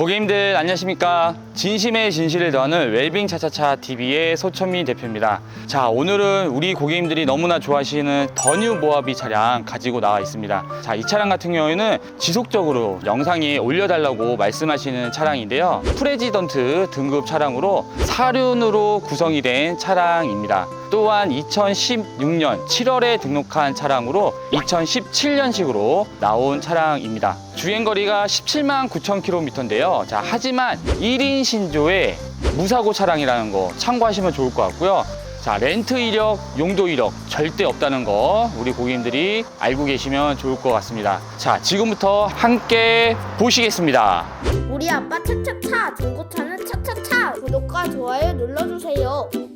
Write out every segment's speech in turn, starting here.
고객님들 안녕하십니까 진심의 진실을 더하는 웰빙 차차차 TV의 소천민 대표입니다 자 오늘은 우리 고객님들이 너무나 좋아하시는 더뉴 모하비 차량 가지고 나와 있습니다 자 이 차량 같은 경우에는 지속적으로 영상에 올려달라고 말씀하시는 차량인데요 프레지던트 등급 차량으로 사륜으로 구성이 된 차량입니다 또한 2016년 7월에 등록한 차량으로 2017년식으로 나온 차량입니다. 주행거리가 17만 9천 킬로미터인데요. 자, 하지만 1인 신조의 무사고 차량이라는 거 참고하시면 좋을 것 같고요. 자, 렌트 이력, 용도 이력 절대 없다는 거 우리 고객님들이 알고 계시면 좋을 것 같습니다. 자, 지금부터 함께 보시겠습니다. 우리 아빠 차차차 중고차는 차차차 구독과 좋아요 눌러주세요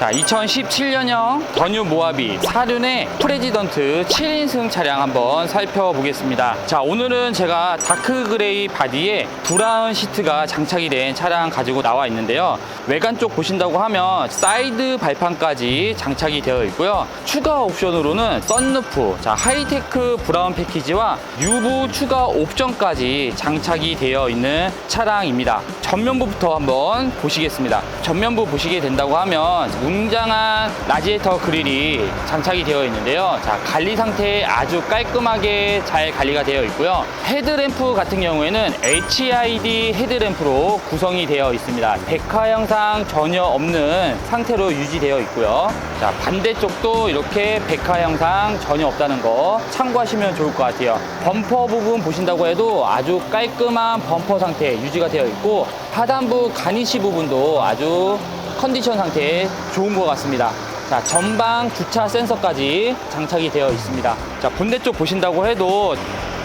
자, 2017년형 더뉴 모하비 사륜의 프레지던트 7인승 차량 한번 살펴보겠습니다. 자, 오늘은 제가 다크 그레이 바디에 브라운 시트가 장착이 된 차량 가지고 나와 있는데요. 외관 쪽 보신다고 하면 사이드 발판까지 장착이 되어 있고요. 추가 옵션으로는 썬루프, 자, 하이테크 브라운 패키지와 유부 추가 옵션까지 장착이 되어 있는 차량입니다. 전면부부터 한번 보시겠습니다. 전면부 보시게 된다고 하면 웅장한 라지에이터 그릴이 장착이 되어 있는데요. 자, 관리 상태 아주 깔끔하게 잘 관리가 되어 있고요. 헤드램프 같은 경우에는 HID 헤드램프로 구성이 되어 있습니다. 백화 형상 전혀 없는 상태로 유지되어 있고요. 자, 반대쪽도 이렇게 백화 형상 전혀 없다는 거 참고하시면 좋을 것 같아요. 범퍼 부분 보신다고 해도 아주 깔끔한 범퍼 상태 유지가 되어 있고 하단부 가니시 부분도 아주 컨디션 상태 좋은 것 같습니다. 자, 전방 주차 센서까지 장착이 되어 있습니다. 자, 본대 쪽 보신다고 해도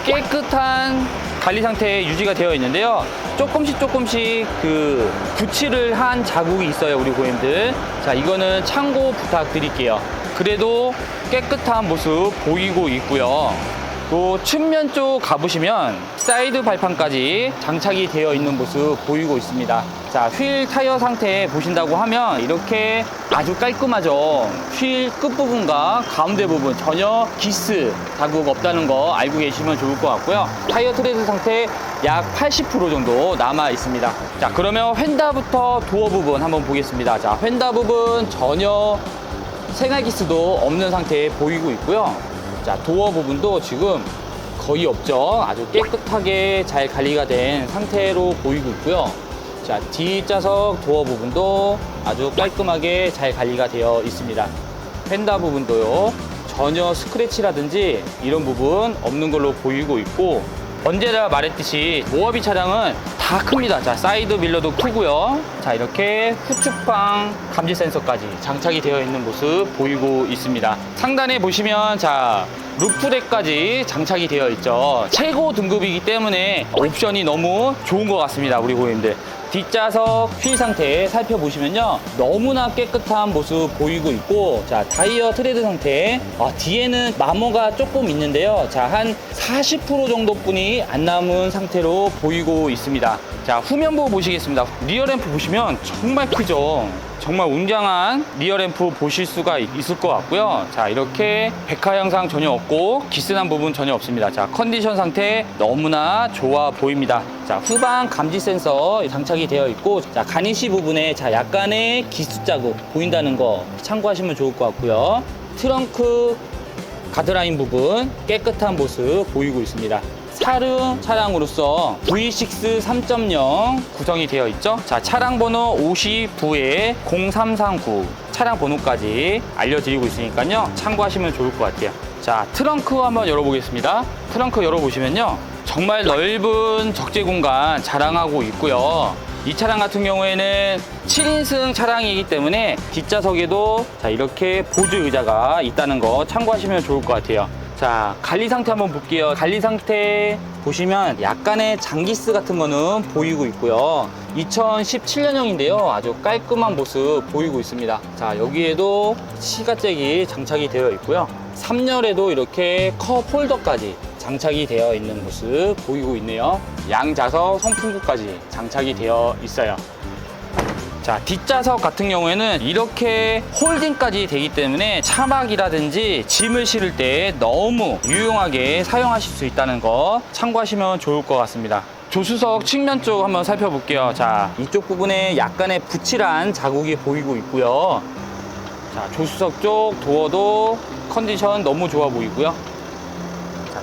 깨끗한 관리 상태 유지가 되어 있는데요. 조금씩 조금씩 그 붙이를 한 자국이 있어요, 우리 고객님들. 자, 이거는 참고 부탁드릴게요. 그래도 깨끗한 모습 보이고 있고요. 또 측면 쪽 가보시면 사이드 발판까지 장착이 되어 있는 모습 보이고 있습니다. 자, 휠 타이어 상태 보신다고 하면 이렇게 아주 깔끔하죠. 휠 끝부분과 가운데 부분 전혀 기스 자국 없다는 거 알고 계시면 좋을 것 같고요. 타이어 트레드 상태 약 80% 정도 남아 있습니다. 자, 그러면 휀다부터 도어 부분 한번 보겠습니다. 자, 휀다 부분 전혀 생활기스도 없는 상태에 보이고 있고요. 자, 도어 부분도 지금 거의 없죠. 아주 깨끗하게 잘 관리가 된 상태로 보이고 있고요. 자, 뒷좌석 도어 부분도 아주 깔끔하게 잘 관리가 되어 있습니다. 펜다 부분도요. 전혀 스크래치라든지 이런 부분 없는 걸로 보이고 있고 언제나 말했듯이 모하비 차량은 다 큽니다. 자, 사이드 밀러도 크고요. 자, 이렇게 후측방 감지 센서까지 장착이 되어 있는 모습 보이고 있습니다. 상단에 보시면 자, 루프덱까지 장착이 되어 있죠. 최고 등급이기 때문에 옵션이 너무 좋은 것 같습니다. 우리 고객님들. 뒷좌석 휠 상태 살펴보시면요. 너무나 깨끗한 모습 보이고 있고, 자, 타이어 트레드 상태. 아, 뒤에는 마모가 조금 있는데요. 자, 한 40% 정도뿐이 안 남은 상태로 보이고 있습니다. 자, 후면부 보시겠습니다. 리어램프 보시면 정말 크죠. 정말 웅장한 리어램프 보실 수가 있- 있을 것 같고요. 자, 이렇게 백화 형상 전혀 없고 기스난 부분 전혀 없습니다. 자, 컨디션 상태 너무나 좋아 보입니다. 자, 후방 감지 센서 장착이 되어 있고, 자, 가니시 부분에 자, 약간의 기스 자국 보인다는 거 참고하시면 좋을 것 같고요. 트렁크 가드라인 부분 깨끗한 모습 보이고 있습니다. 사륜 차량으로서 V6 3.0 구성이 되어 있죠. 자, 차량 번호 59에 0339 차량 번호까지 알려드리고 있으니까요. 참고하시면 좋을 것 같아요. 자, 트렁크 한번 열어보겠습니다. 트렁크 열어보시면요. 정말 넓은 적재 공간 자랑하고 있고요. 이 차량 같은 경우에는 7인승 차량이기 때문에 뒷좌석에도 자 이렇게 보조 의자가 있다는 거 참고하시면 좋을 것 같아요. 자 관리 상태 한번 볼게요. 관리 상태 보시면 약간의 장기스 같은 거는 보이고 있고요. 2017년형인데요. 아주 깔끔한 모습 보이고 있습니다. 자 여기에도 시가잭이 장착이 되어 있고요. 3열에도 이렇게 컵 홀더까지 장착이 되어 있는 모습 보이고 있네요. 양좌석 송풍구까지 장착이 되어 있어요. 자, 뒷좌석 같은 경우에는 이렇게 홀딩까지 되기 때문에 차박이라든지 짐을 실을 때 너무 유용하게 사용하실 수 있다는 거 참고하시면 좋을 것 같습니다. 조수석 측면 쪽 한번 살펴볼게요. 자, 이쪽 부분에 약간의 붙일한 자국이 보이고 있고요. 자, 조수석 쪽 도어도 컨디션 너무 좋아 보이고요.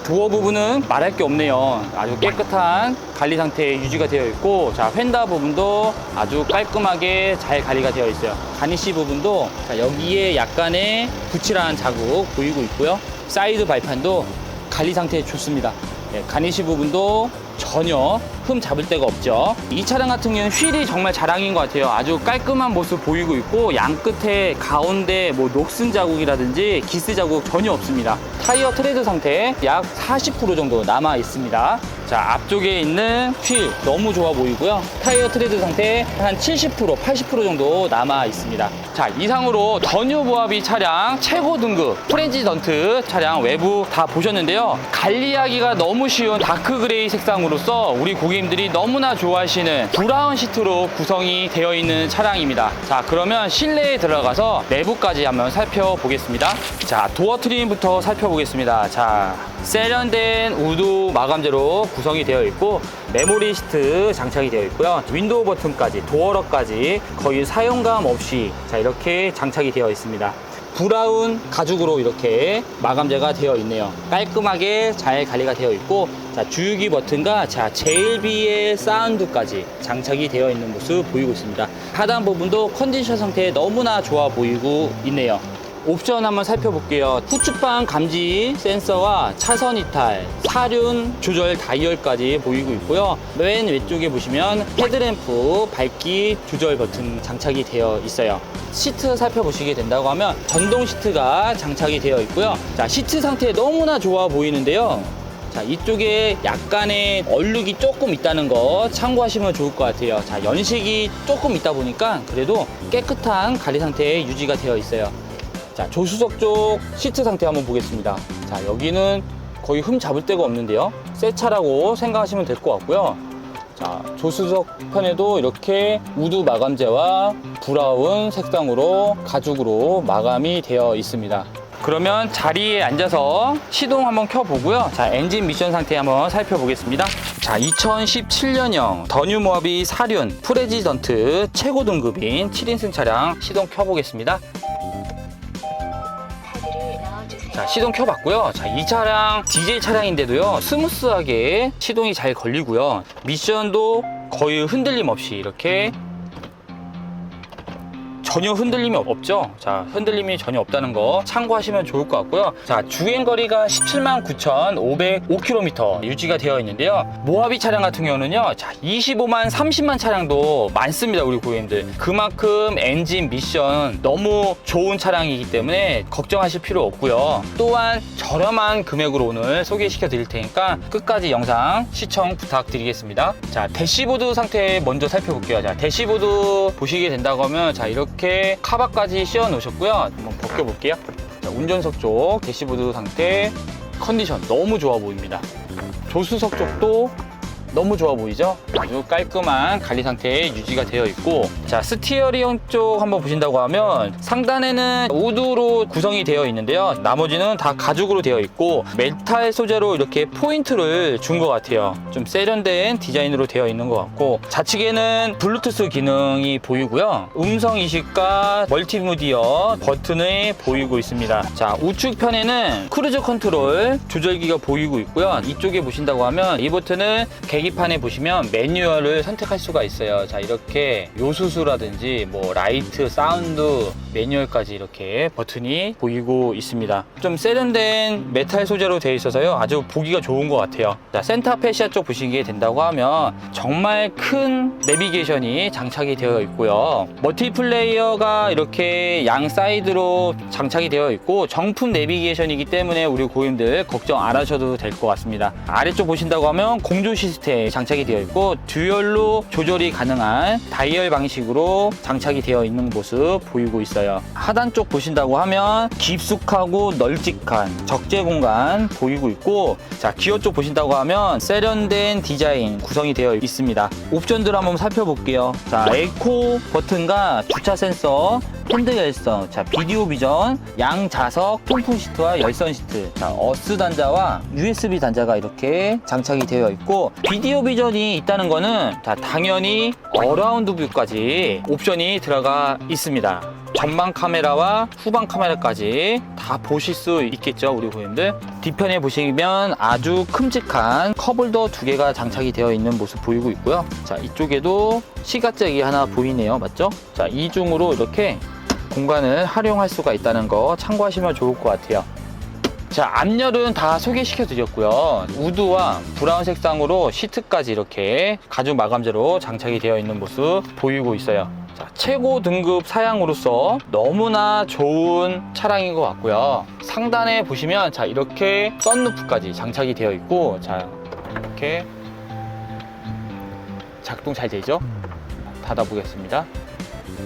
자, 도어 부분은 말할 게 없네요. 아주 깨끗한 관리 상태 유지가 되어 있고, 자, 휀다 부분도 아주 깔끔하게 잘 관리가 되어 있어요. 가니시 부분도 자, 여기에 약간의 붙일한 자국 보이고 있고요. 사이드 발판도 관리 상태 좋습니다. 예, 가니시 부분도 전혀 흠 잡을 데가 없죠. 이 차량 같은 경우는 휠이 정말 자랑인 것 같아요. 아주 깔끔한 모습 보이고 있고 양 끝에 가운데 뭐 녹슨 자국이라든지 기스 자국 전혀 없습니다. 타이어 트레드 상태 약 40% 정도 남아 있습니다. 자 앞쪽에 있는 휠 너무 좋아 보이고요. 타이어 트레드 상태 한 70% 80% 정도 남아 있습니다. 자 이상으로 더뉴 모하비 차량 최고 등급 프레지던트 차량 외부 다 보셨는데요. 관리하기가 너무 쉬운 다크 그레이 색상으로서 우리 고객님들이 너무나 좋아하시는 브라운 시트로 구성이 되어 있는 차량입니다. 자 그러면 실내에 들어가서 내부까지 한번 살펴보겠습니다. 자 도어 트림부터 살펴보겠습니다. 자 세련된 우드 마감재로 구성 이 되어 있고 메모리 시트 장착이 되어 있고요. 윈도우 버튼까지 도어럭까지 거의 사용감 없이 자 이렇게 장착이 되어 있습니다. 브라운 가죽으로 이렇게 마감재가 되어 있네요. 깔끔하게 잘 관리가 되어 있고 자 주유기 버튼과 자 JB의 사운드까지 장착이 되어 있는 모습 보이고 있습니다. 하단 부분도 컨디션 상태 너무나 좋아 보이고 있네요. 옵션 한번 살펴볼게요. 후추방 감지 센서와 차선 이탈, 사륜 조절 다이얼까지 보이고 있고요. 맨 왼쪽에 보시면 헤드램프 밝기 조절 버튼 장착이 되어 있어요. 시트 살펴보시게 된다고 하면 전동 시트가 장착이 되어 있고요. 자, 시트 상태 너무나 좋아 보이는데요. 자, 이쪽에 약간의 얼룩이 조금 있다는 거 참고하시면 좋을 것 같아요. 자, 연식이 조금 있다 보니까 그래도 깨끗한 관리 상태에 유지가 되어 있어요. 자, 조수석 쪽 시트 상태 한번 보겠습니다. 자, 여기는 거의 흠 잡을 데가 없는데요. 새 차라고 생각하시면 될 것 같고요. 자, 조수석 편에도 이렇게 우드 마감재와 브라운 색상으로 가죽으로 마감이 되어 있습니다. 그러면 자리에 앉아서 시동 한번 켜보고요. 자, 엔진 미션 상태 한번 살펴보겠습니다. 자, 2017년형 더뉴 모하비 사륜 프레지던트 최고 등급인 7인승 차량 시동 켜보겠습니다. 자, 시동 켜봤고요. 자, 이 차량 디젤 차량인데도요, 스무스하게 시동이 잘 걸리고요. 미션도 거의 흔들림 없이 이렇게 전혀 흔들림이 없죠. 자, 흔들림이 전혀 없다는 거 참고하시면 좋을 것 같고요. 자, 주행 거리가 17만 9,505km 유지가 되어 있는데요. 모하비 차량 같은 경우는요, 자, 25만 30만 차량도 많습니다, 우리 고객님들. 그만큼 엔진 미션 너무 좋은 차량이기 때문에 걱정하실 필요 없고요. 또한 저렴한 금액으로 오늘 소개시켜 드릴 테니까 끝까지 영상 시청 부탁드리겠습니다. 자, 대시보드 상태 먼저 살펴볼게요. 자, 대시보드 보시게 된다고 하면 자, 이렇게 카바까지 씌워 놓으셨고요. 한번 벗겨볼게요. 자, 운전석 쪽 대시보드 상태 컨디션 너무 좋아 보입니다. 조수석 쪽도 너무 좋아 보이죠? 아주 깔끔한 관리 상태에 유지가 되어 있고 자 스티어링 쪽 한번 보신다고 하면 상단에는 우드로 구성이 되어 있는데요. 나머지는 다 가죽으로 되어 있고 메탈 소재로 이렇게 포인트를 준 것 같아요. 좀 세련된 디자인으로 되어 있는 것 같고 좌측에는 블루투스 기능이 보이고요. 음성 인식과 멀티미디어 버튼이 보이고 있습니다. 자 우측 편에는 크루즈 컨트롤 조절기가 보이고 있고요. 이쪽에 보신다고 하면 이 버튼은 계기판에 보시면 매뉴얼을 선택할 수가 있어요. 자, 이렇게 요수수라든지 뭐 라이트, 사운드, 매뉴얼까지 이렇게 버튼이 보이고 있습니다. 좀 세련된 메탈 소재로 되어 있어서요. 아주 보기가 좋은 것 같아요. 자, 센터 페시아 쪽 보시게 된다고 하면 정말 큰 내비게이션이 장착이 되어 있고요. 멀티플레이어가 이렇게 양 사이드로 장착이 되어 있고 정품 내비게이션이기 때문에 우리 고객님들 걱정 안 하셔도 될 것 같습니다. 아래쪽 보신다고 하면 공조 시스템 장착이 되어 있고 듀얼로 조절이 가능한 다이얼 방식으로 장착이 되어 있는 모습 보이고. 있어요. 하단 쪽 보신다고 하면 깊숙하고 널찍한 적재 공간 보이고 있고 자 기어 쪽 보신다고 하면 세련된 디자인 구성이 되어 있습니다. 옵션들 한번 살펴볼게요. 자 에코 버튼과 주차 센서 핸드 열선, 자 비디오 비전, 양 좌석, 통풍 시트와 열선 시트, 자 어스 단자와 USB 단자가 이렇게 장착이 되어 있고 비디오 비전이 있다는 거는 자 당연히 어라운드 뷰까지 옵션이 들어가 있습니다. 전방 카메라와 후방 카메라까지 다 보실 수 있겠죠 우리 고객님들? 뒤편에 보시면 아주 큼직한 컵홀더 두 개가 장착이 되어 있는 모습 보이고 있고요. 자 이쪽에도 시가잭이 하나 보이네요. 맞죠? 자 이중으로 이렇게 공간을 활용할 수가 있다는 거 참고하시면 좋을 것 같아요. 자 앞열은 다 소개시켜 드렸고요. 우드와 브라운 색상으로 시트까지 이렇게 가죽 마감재로 장착이 되어 있는 모습 보이고 있어요. 자, 최고 등급 사양으로서 너무나 좋은 차량인 것 같고요. 상단에 보시면 자 이렇게 썬루프까지 장착이 되어 있고 자 이렇게 작동 잘 되죠? 닫아 보겠습니다.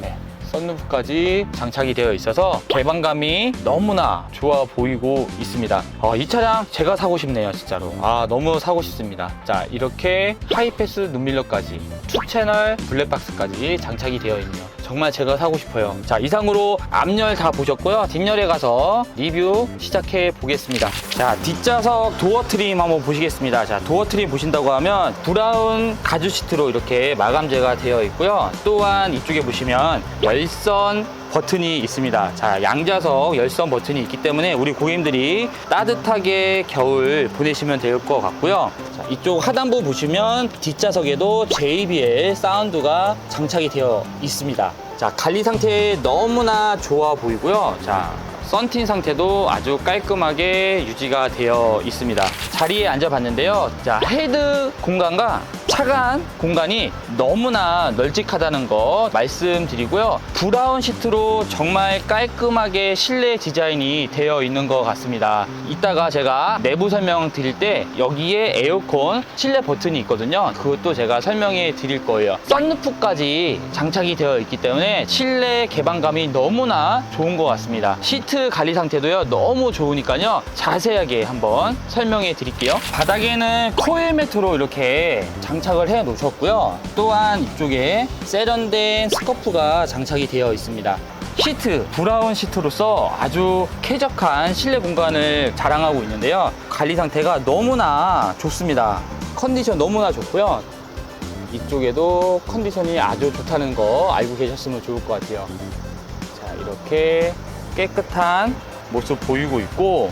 네. 썬루프까지 장착이 되어 있어서 개방감이 너무나 좋아 보이고 있습니다. 어, 이 차량 제가 사고 싶네요, 진짜로. 아, 너무 사고 싶습니다. 자, 이렇게 하이패스 눈밀러까지, 투 채널 블랙박스까지 장착이 되어 있네요. 정말 제가 사고 싶어요. 자, 이상으로 앞열 다 보셨고요. 뒷열에 가서 리뷰 시작해 보겠습니다. 자, 뒷좌석 도어 트림 한번 보시겠습니다. 자, 도어 트림 보신다고 하면 브라운 가죽 시트로 이렇게 마감재가 되어 있고요. 또한 이쪽에 보시면 열선 버튼이 있습니다. 자, 양좌석 열선 버튼이 있기 때문에 우리 고객님들이 따뜻하게 겨울 보내시면 될 것 같고요. 자, 이쪽 하단부 보시면 뒷좌석에도 JBL 사운드가 장착이 되어 있습니다. 자, 관리 상태 너무나 좋아 보이고요. 자, 썬팅 상태도 아주 깔끔하게 유지가 되어 있습니다. 자리에 앉아봤는데요. 자, 헤드 공간과 차간 공간이 너무나 널찍하다는 거 말씀드리고요. 브라운 시트로 정말 깔끔하게 실내 디자인이 되어 있는 것 같습니다. 이따가 제가 내부 설명 드릴 때 여기에 에어컨 실내 버튼이 있거든요. 그것도 제가 설명해 드릴 거예요. 썬루프까지 장착이 되어 있기 때문에 실내 개방감이 너무나 좋은 것 같습니다. 시트 관리 상태도요 너무 좋으니까요 자세하게 한번 설명해 드릴게요. 바닥에는 코일 매트로 이렇게 장 착을 해 놓으셨고요. 또한 이쪽에 세련된 스커프가 장착이 되어 있습니다. 시트, 브라운 시트로서 아주 쾌적한 실내 공간을 자랑하고 있는데요. 관리 상태가 너무나 좋습니다. 컨디션 너무나 좋고요. 이쪽에도 컨디션이 아주 좋다는 거 알고 계셨으면 좋을 것 같아요. 자, 이렇게 깨끗한 모습 보이고 있고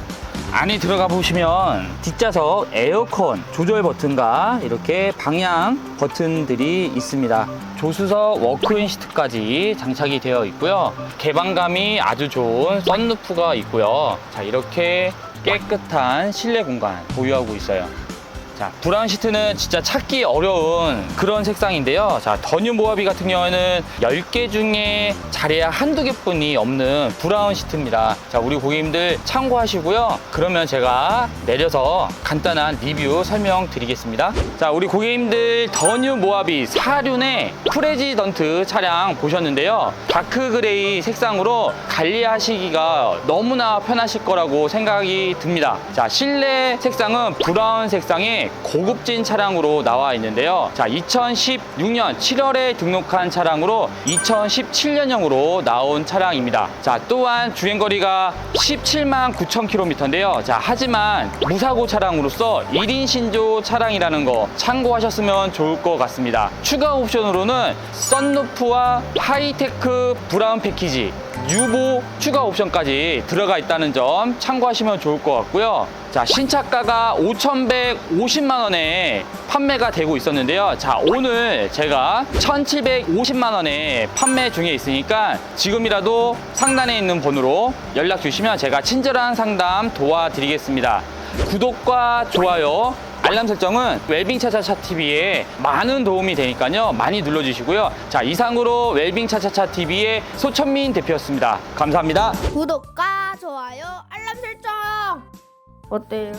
안에 들어가 보시면 뒷좌석 에어컨 조절 버튼과 이렇게 방향 버튼들이 있습니다. 조수석 워크인 시트까지 장착이 되어 있고요. 개방감이 아주 좋은 썬루프가 있고요. 자, 이렇게 깨끗한 실내 공간 보유하고 있어요. 자, 브라운 시트는 진짜 찾기 어려운 그런 색상인데요. 자, 더뉴 모하비 같은 경우에는 10개 중에 자리에 한두 개뿐이 없는 브라운 시트입니다. 자, 우리 고객님들 참고하시고요. 그러면 제가 내려서 간단한 리뷰 설명드리겠습니다. 자, 우리 고객님들 더뉴 모하비 4륜의 프레지던트 차량 보셨는데요. 다크 그레이 색상으로 관리하시기가 너무나 편하실 거라고 생각이 듭니다. 자, 실내 색상은 브라운 색상의 고급진 차량으로 나와 있는데요. 자, 2016년 7월에 등록한 차량으로 2017년형으로 나온 차량입니다. 자, 또한 주행거리가 17만 9천 킬로미터인데요. 자, 하지만 무사고 차량으로서 1인 신조 차량이라는 거 참고하셨으면 좋을 것 같습니다. 추가 옵션으로는 썬루프와 하이테크 브라운 패키지 유보 추가 옵션까지 들어가 있다는 점 참고하시면 좋을 것 같고요. 자, 신차가가 5,150만 원에 판매가 되고 있었는데요. 자, 오늘 제가 1,750만 원에 판매 중에 있으니까 지금이라도 상단에 있는 번호로 연락 주시면 제가 친절한 상담 도와드리겠습니다. 구독과 좋아요, 알람 설정은 웰빙 차차차 TV에 많은 도움이 되니까요. 많이 눌러주시고요. 자, 이상으로 웰빙 차차차 TV의 소천민 대표였습니다. 감사합니다. 구독과 좋아요, 알람 설정. 어때요?